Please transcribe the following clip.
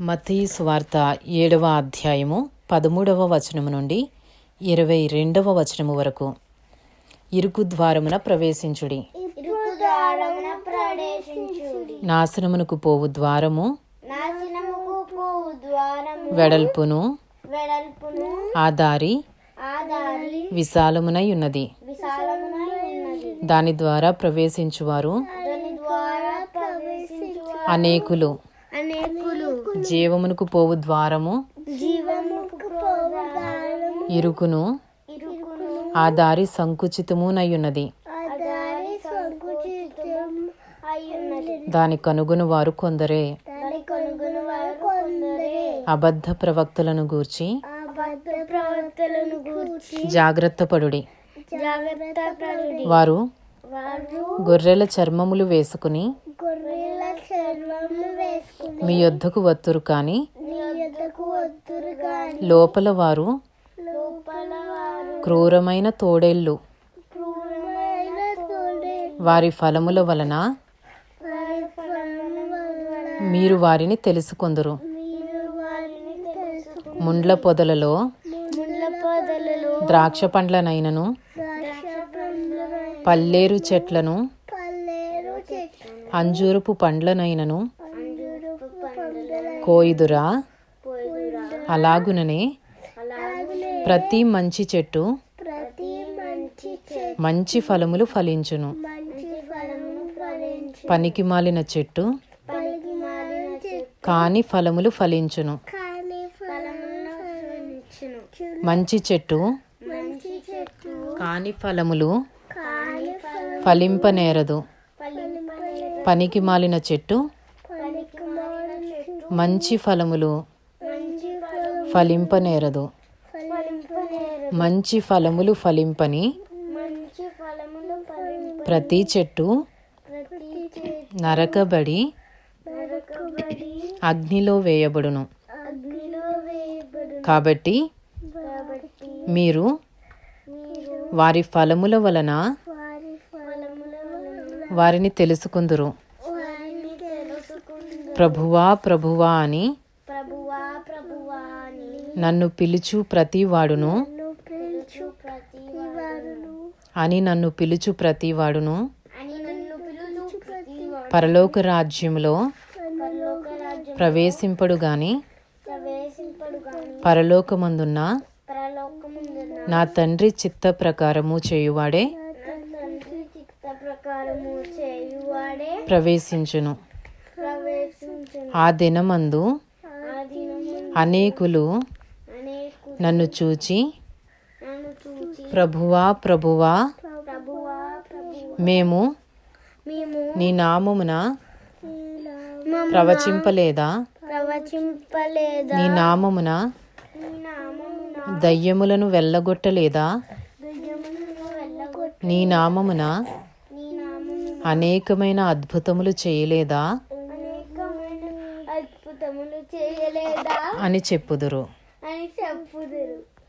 మత్తయి సువార్త ఏడవ అధ్యాయము పదమూడవ వచనము నుండి ఇరవై రెండవ వచనము వరకు. ఇరుకు ద్వారమున ప్రవేశించుడి. నాశనమునకు పోవు ద్వారము. వెడల్పును. ఆ దారి విశాలమునై ఉన్నది. దాని ద్వారా ప్రవేశించువారు. అనేకులు. జీవమునకు పోవు ద్వారము. ఇరుకును. ఆ దారి సంకుచితమునయ్యున్నది దాని కనుగొను వారు కొందరే. అబద్ధ ప్రవక్తలను గూర్చి. జాగ్రత్త పడుడి. వారు గొర్రెల చర్మములు వేసుకుని మీ యొద్దకు వత్తురు కాని లోపల వారు క్రూరమైన తోడేళ్ళు. వారి ఫలముల వలన మీరు వారిని తెలుసుకొందురు. ముండ్ల పొదలలో ద్రాక్ష పండ్లనైనను పల్లేరు చెట్లను అంజూరపు పండ్లనైనను కోయిదురా అలాగుననే అలాగే ప్రతి మంచి చెట్టు మంచి ఫలములు ఫలించును. పనికి మాలిన చెట్టు కాని ఫలములు ఫలించును. మంచి చెట్టు కాని ఫలములు ఫలింపనేరదు. పనికి మాలిన చెట్టు మంచి ఫలములు ఫలింపనేరదు. మంచి ఫలములు ఫలింపని ప్రతి చెట్టు నరకబడి అగ్నిలో వేయబడును. కాబట్టి మీరు వారి ఫలముల వలన వారిని తెలుసుకుందురు. ప్రభువా ప్రభువా అని నన్ను పిలుచు ప్రతి వాడును నన్ను పిలుచు ప్రతి వారును అని నన్ను పిలుచు ప్రతి వాడును అని నన్ను పిలుచు ప్రతి వాడు పరలోక రాజ్యములో పరలోక రాజ్యం ప్రవేశింపడు గాని పరలోకమందున్న పరలోకముందున నా తండ్రి చిత్త ప్రకారము చేయువాడే ప్రవేశించును. ఆ దినమందు అనేకులు అనేకు నన్ను చూచి ప్రభువా ప్రభువా మేము నీ నామమున ప్రవచింపలేదా? నీ నామమున దయ్యములను వెళ్ళగొట్టలేదా? నీ నామమున అనేకమైన అద్భుతములు చేయలేదా? అద్భుతములు చేయలేదా? అని చెప్పుదురు. అని చెప్పుదురు.